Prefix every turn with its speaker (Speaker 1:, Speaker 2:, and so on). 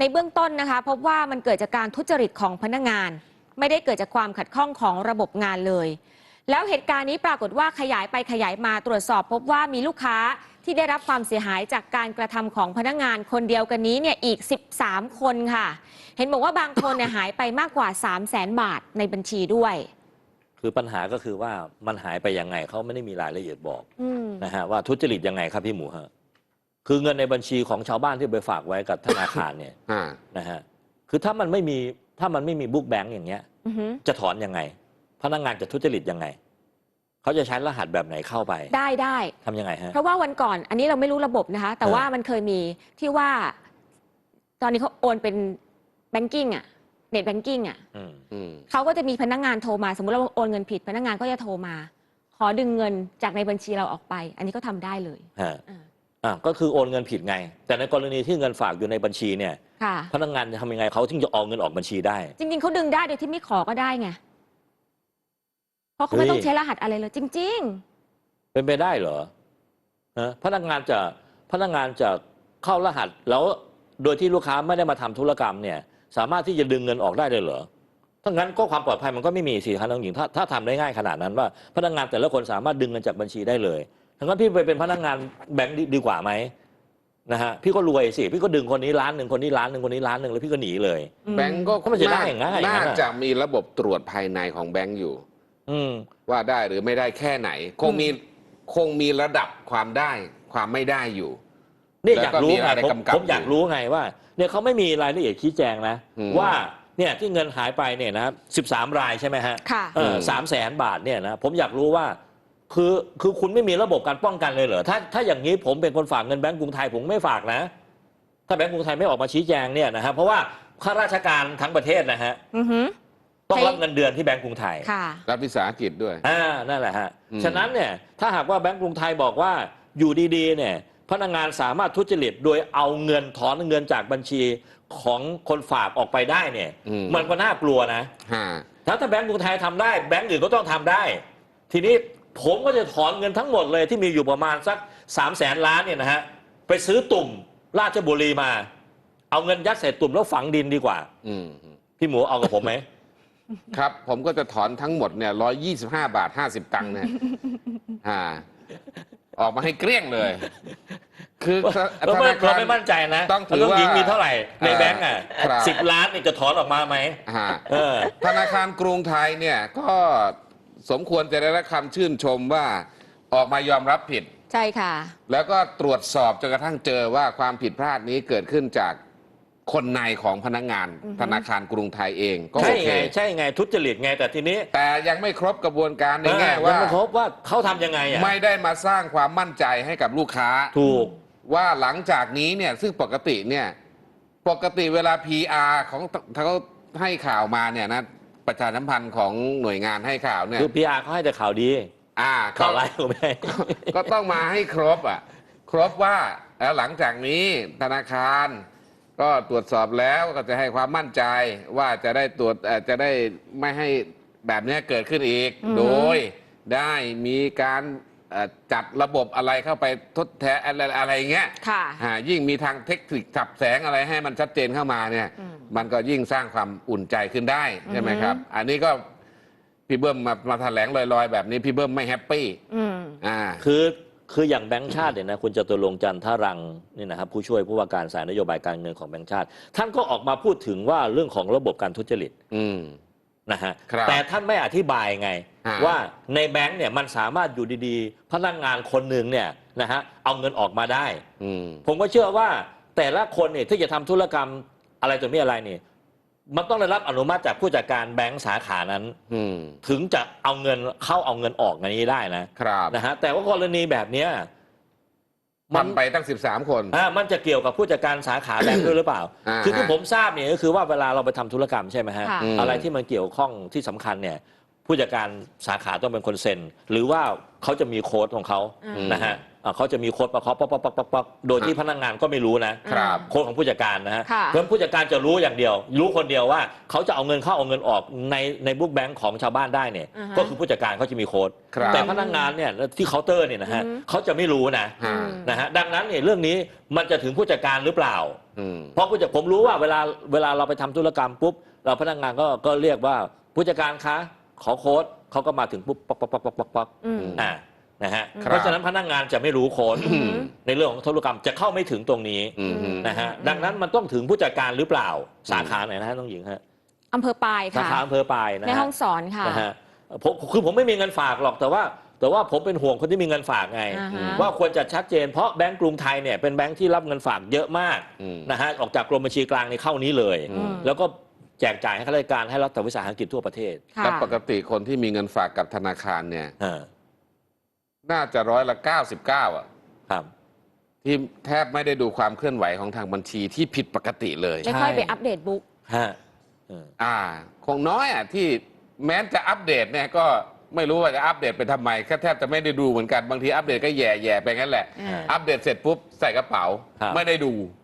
Speaker 1: ในเบื้องต้นนะคะ พบว่ามันเกิดจากการทุจริตของพนักงาน ไม่ได้เกิดจากความขัดข้องของระบบงานเลย แล้วเหตุการณ์นี้ปรากฏว่าขยายไปขยายมาตรวจสอบ พบว่ามีลูกค้าที่ได้รับความเสียหายจากการกระทำของพนักงานคนเดียวกันนี้เนี่ยอีก 13 คนค่ะ เห็นบอกว่าบางคนเนี่ยหายไปมากกว่า 3 0 0แสนบาทในบัญชีด้วย
Speaker 2: คือปัญหาก็คือว่ามันหายไปยังไงเขาไม่ได้มีรายละเอียดบอก
Speaker 1: อืม
Speaker 2: นะฮะว่าทุจริตยังไงครับพี่หมูฮะ คือเงินในบัญชีของชาวบ้านที่ไปฝากไว้กับธนาคารเนี่ย
Speaker 3: อ่า
Speaker 2: นะฮะคือถ้ามันไม่มีถ้ามันไม่มีบุ๊กแบงก์อย่างเงี้ย
Speaker 1: อือหือ
Speaker 2: จะถอนยังไง พนักงานจะทุจริตยังไง เขาจะใช้รหัสแบบไหนเข้าไป
Speaker 1: ได้ได้
Speaker 2: ทำยังไงฮะ
Speaker 1: เพราะว่าวันก่อนอันนี้เราไม่รู้ระบบนะคะ แต่
Speaker 2: เออ
Speaker 1: ว่ามันเคยมีที่ว่า ตอนนี้เขาโอนเป็นแบงกิ้งอะเน็ตแบงกิ้งอะ
Speaker 2: อืม
Speaker 3: อืม
Speaker 1: เขาก็จะมีพนักงานโทรมา สมมติเราโอนเงินผิด พนักงานก็จะโทรมา ขอดึงเงินจากในบัญชีเราออกไป อันนี้ก็ทำได้เลย
Speaker 2: ฮะ
Speaker 1: อ่า
Speaker 2: อะก็คือโอนเงินผิดไง แต่ในกรณีที่เงินฝากอยู่ในบัญชีเนี่ย
Speaker 1: ค่ะ
Speaker 2: พนักงานจะทำยังไงเขาถึงจะเอาเงินออกบัญชีได้
Speaker 1: จริง ๆเขาดึงได้โดยที่ไม่ขอก็ได้ไง เพราะเขาไม่
Speaker 2: เฮ้ย
Speaker 1: ต้องใช้รหัสอะไรเลย จริง
Speaker 2: เป็นไปได้เหรอฮะพนักงานจะพนักงานจะเข้ารหัสแล้วโดยที่ลูกค้าไม่ได้มาทำธุรกรรมเนี่ย สามารถที่จะดึงเงินออกได้เลยเหรอถ้างั้นก็ความปลอดภัยมันก็ไม่มีสิครับน้องหญิงถ้าถ้าทำได้ง่ายขนาดนั้นว่า พนักงานแต่ละคนสามารถดึงเงินจากบัญชีได้เลยทั้ งนั้นพี่ไปเป็นพนักงานแบงค์ดีดีกว่าไหมนะฮะพี่ก็รวยสิพี่ก็ดึงคนนี้ล้านหนึ่งคนนี้ล้านหนึ่งคนนี้ล้านหนึ่งแล้วพี่ก็หนีเลย
Speaker 1: ๆอืม
Speaker 3: แบงก์ก็
Speaker 2: ก็มันจะได้ง่ายๆ
Speaker 3: น่า
Speaker 2: งั้นน่ะ
Speaker 3: จะมีระบบตรวจภายในของแบงก์อยู่
Speaker 2: อืม
Speaker 3: ว่าได้หรือไม่ได้แค่ไหน คงมีคงมีระดับความได้ความไม่ได้อยู่
Speaker 2: เนี่ย
Speaker 3: แล้ว
Speaker 2: อยาก
Speaker 3: ก็
Speaker 2: รู้
Speaker 3: มี
Speaker 2: ไง
Speaker 3: อะไร
Speaker 2: ผม
Speaker 3: กำกับ
Speaker 2: ผมอยาก
Speaker 3: อยู่
Speaker 2: รู้ไงว่า เนี่ยเขาไม่มีรายละเอียดชี้แจงนะ
Speaker 3: อืม
Speaker 2: ว่าเนี่ยที่เงินหายไปเนี่ยนะสิบสามรายใช่ไหมฮะ
Speaker 1: ค่ะ
Speaker 2: เออสามแสนบาทเนี่ยนะผมอยากรู้ว่า คือคือคุณไม่มีระบบการป้องกันเลยเหรอถ้าถ้าอย่างนี้ผมเป็นคนฝากเงินแบงก์กรุงไทยผมไม่ฝากนะ ถ้าแบงก์กรุงไทยไม่ออกมาชี้แจงเนี่ยนะฮะเพราะว่าข้าราชการทั้งประเทศนะฮะ
Speaker 1: อือหือ
Speaker 2: ต้อง
Speaker 1: ใช่
Speaker 2: รับเงินเดือนที่แบงก์กรุงไทย
Speaker 1: ค่ะ
Speaker 3: รัฐวิสาหกิจด้วย
Speaker 2: อ่านั่นแหละฮะ
Speaker 3: อืม
Speaker 2: ฉะนั้นเนี่ยถ้าหากว่าแบงก์กรุงไทยบอกว่าอยู่ดีๆเนี่ยพนักงานสามารถทุจริตโดยเอาเงินถอนเงินจากบัญชีของคนฝากออกไปได้เนี่ย
Speaker 3: อืม
Speaker 2: มันก็น่ากลัวนะ
Speaker 3: ฮะ
Speaker 2: ถ้าถ้าแบงก์กรุงไทยทำได้แบงก์อื่นก็ต้องทำได้ ทีนี้ ผมก็จะถอนเงินทั้งหมดเลยที่มีอยู่ประมาณสัก3ามแสนล้านเนี่ยนะฮะไปซื้อตุ่มราชบุรีมา เอาเงินยัดใส่ตุ่มแล้วฝังดินดีกว่า
Speaker 3: อืม
Speaker 2: พี่หมูเอากับผมไหม
Speaker 3: ครับ ผมก็จะถอนทั้งหมดเนี่ยร้อยยี่สิบห้าบาทห้าสิบตังค์เนี่ยอ่า ออกมาให้เกลี้ยงเลย คือ
Speaker 2: เราไม่เราไม่มั่นใจนะ
Speaker 3: ต้องถือ
Speaker 2: แล้ว
Speaker 3: ว่า
Speaker 2: หญิงมีเท่าไหร่ในแบงก์อะ
Speaker 3: ครับ
Speaker 2: สิบล้านนี่จะถอนออกมาไหม
Speaker 3: ฮะ
Speaker 2: เออ
Speaker 3: ธนาคารกรุงไทยเนี่ยก็ สมควรจะได้รับคำชื่นชมว่าออกมายอมรับผิด
Speaker 1: ใช่ค่ะ
Speaker 3: แล้วก็ตรวจสอบจนกระทั่งเจอว่าความผิดพลาดนี้เกิดขึ้นจากคนในของพนักงาน
Speaker 1: อือฮึ
Speaker 3: ธนาคารกรุงไทยเองก็
Speaker 2: ใช่
Speaker 3: โอเค
Speaker 2: ไงใช่ไงทุจริตไงแต่ทีนี้
Speaker 3: แต่ยังไม่ครบกระบวนการในแง่
Speaker 2: เออ
Speaker 3: ว่า
Speaker 2: ยังไม่พบว่าเขาทำยังไงอะ
Speaker 3: ไม่ได้มาสร้างความมั่นใจให้กับลูกค้า
Speaker 2: ถูก
Speaker 3: ว่าหลังจากนี้เนี่ยซึ่งปกติเนี่ยปกติเวลา PR ของเขาให้ข่าวมาเนี่ยนะ ประชาสัมพันธ์ของหน่วยงานให้ข่าวเนี่ย
Speaker 2: คือพีอาร์เขาให้แต่ข่าวดี
Speaker 3: อ่า
Speaker 2: ข่าว
Speaker 3: ก็
Speaker 2: ร้ายเขาไม่ให้
Speaker 3: ก็ต้องมาให้ครบอะ ครบว่าแล้วหลังจากนี้ธนาคาร ก็ตรวจสอบแล้วก็จะให้ความมั่นใจว่าจะได้ตรวจเอ่อจะได้ไม่ให้แบบเนี้ยเกิดขึ้นอีก
Speaker 1: อือฮึ
Speaker 3: โดยได้มีการเอ่อจัดระบบอะไรเข้าไปทดแทนอะไรอะไรเงี้ย
Speaker 1: ค่ะ
Speaker 3: อ่ายิ่งมีทางเทคนิคจับแสงอะไรให้มันชัดเจนเข้ามาเนี่ย
Speaker 1: อืม
Speaker 3: มันก็ยิ่งสร้างความอุ่นใจขึ้นได้ใช่ไหม
Speaker 1: อือฮึ
Speaker 3: ครับ อันนี้ก็พี่เบิ้มมามาแถลงลอยๆ แบบนี้พี่เบิ้มไม่แฮปปี้
Speaker 1: อืม
Speaker 3: อ่า
Speaker 2: คือคืออย่างแบงก์ชาติเนี่ยนะคุณจตุรงค์จันทรังนี่นะครับผู้ช่วยผู้ว่าการสายนโยบายการเงินของแบงก์ชาติ ท่านก็ออกมาพูดถึงว่าเรื่องของระบบการทุจริต
Speaker 3: อืม
Speaker 2: นะฮะ
Speaker 3: ครับ
Speaker 2: แต่ท่านไม่อธิบายไง
Speaker 3: ฮะ
Speaker 2: ว่าในแบงก์เนี่ยมันสามารถอยู่ดีๆ พนักงานคนหนึ่งเนี่ยนะฮะเอาเงินออกมาได้
Speaker 3: อืม
Speaker 2: ผมก็เชื่อว่าแต่ละคนเนี่ยที่จะทำธุรกรรม อะไรตัวนี้อะไรเนี่ยมันต้องได้รับอนุมัติจากผู้จัดการแบงก์สาขานั้น
Speaker 3: อืม
Speaker 2: ถึงจะเอาเงินเข้าเอาเงินออกในนี้ได้นะครับนะฮะแต่ว่ากรณีแบบเนี้ยมัน
Speaker 3: ทำไปตั้ง 13 คน
Speaker 2: อ่ามันจะเกี่ยวกับผู้จัดการสาขาแบงก์ด้วยหรือเปล่า
Speaker 3: อ่า
Speaker 2: คือที่
Speaker 3: ฮะ
Speaker 2: ผมทราบเนี่ยก็คือว่าเวลาเราไปทำธุรกรรมใช่ไหมฮะ
Speaker 1: ค่ะ
Speaker 3: อืม
Speaker 2: อะไรที่มันเกี่ยวข้องที่สำคัญเนี่ย ผู้จัดการสาขาต้องเป็นคนเซ็น หรือว่าเขาจะมีโค้ดของเขา
Speaker 1: อืม
Speaker 2: นะฮะ อ่าเขาจะมีโค้ดประเคาะป๊อกป๊อกป๊อกป๊อกป๊อกโดยที่พนักงานก็ไม่รู้นะครับโค้ดของผู้จัดการนะฮะ
Speaker 1: ค่ะ
Speaker 2: เพราะฉะนั้นผู้จัดการจะรู้อย่างเดียว รู้คนเดียวว่าเขาจะเอาเงินเข้าเอาเงินออกในในบุ๊กแบงค์ของชาวบ้านได้เนี่ย
Speaker 1: อ่าฮะ
Speaker 2: ก็คือผู้จัดการเขาจะมีโค้ด
Speaker 3: ครับ
Speaker 2: แต่พนักงานเนี่ยที่เคาน์เตอร์เนี่ยนะฮะ
Speaker 1: อือฮึ
Speaker 2: เขาจะไม่รู้นะ
Speaker 3: ฮะ
Speaker 1: อืม
Speaker 2: นะฮะดังนั้นเนี่ยเรื่องนี้มันจะถึงผู้จัดการหรือเปล่า
Speaker 3: อืม
Speaker 2: เพราะผู้จัดผมรู้ว่าเวลาเวลาเราไปทำธุรกรรมปุ๊บเราพนักงานก็ก็เรียกว่าผู้จัดการคะขอโค้ดเขาก็มาถึงปุ๊บป๊อกป๊อกป๊อกป๊อกป๊อกป๊อก
Speaker 1: อืม
Speaker 2: อ่า นะฮะ
Speaker 3: ครับ
Speaker 2: เพราะฉะนั้นพนักงานจะไม่รู้โค้ด
Speaker 1: อืม
Speaker 2: ในเรื่องของธุรกรรมจะเข้าไม่ถึงตรงนี้
Speaker 3: อืม
Speaker 2: นะฮะ
Speaker 1: อืม
Speaker 2: ดังนั้นมันต้องถึงผู้จัดการหรือเปล่าสาขาไหนนะฮะน้องหญิงฮะ
Speaker 1: อำเภอปาย
Speaker 2: สา
Speaker 1: ค่ะ
Speaker 2: ขาอำเภอปลายนะ
Speaker 1: ใน
Speaker 2: ฮะ
Speaker 1: ห้องสอนค่ะ
Speaker 2: นะฮะผมคือผมไม่มีเงินฝากหรอกแต่ว่า แต่ว่าผมเป็นห่วงคนที่มีเงินฝากไง
Speaker 1: อ่าฮะ
Speaker 2: ว่าควรจะชัดเจนเพราะแบงก์กรุงไทยเนี่ยเป็นแบงก์ที่รับเงินฝากเยอะมาก
Speaker 3: อืม
Speaker 2: นะฮะออกจากกรมบัญชีกลางในเข้านี้เลย
Speaker 3: อืม
Speaker 2: แล้วก็แจกจ่ายให้ข้าราชการให้รัฐวิสาหกิจทั่วประเทศ
Speaker 1: ค่ะ
Speaker 3: แล้วปกติคนที่มีเงินฝากกับธนาคารเนี่ย
Speaker 2: อ่า
Speaker 3: น่าจะร้อยละเก้าสิบเก้าอะ
Speaker 2: ครับ
Speaker 3: ที่แทบไม่ได้ดูความเคลื่อนไหวของทางบัญชีที่ผิดปกติเลย
Speaker 1: ไม่ค่อยไปอัปเดตบุ๊ก
Speaker 2: ฮะเออ
Speaker 3: อ่า คงน้อยอะที่แม้จะอัปเดตเนี่ยก็ไม่รู้ว่าจะอัปเดตไปทำไมแค่แทบจะไม่ได้ดูเหมือนกันบางทีอัปเดตก็แย่ๆไปงั้นแหละ
Speaker 1: อ่า
Speaker 3: อัปเดตเสร็จปุ๊บใส่กระเป๋า
Speaker 2: ครับ
Speaker 3: ไม่ได้ดู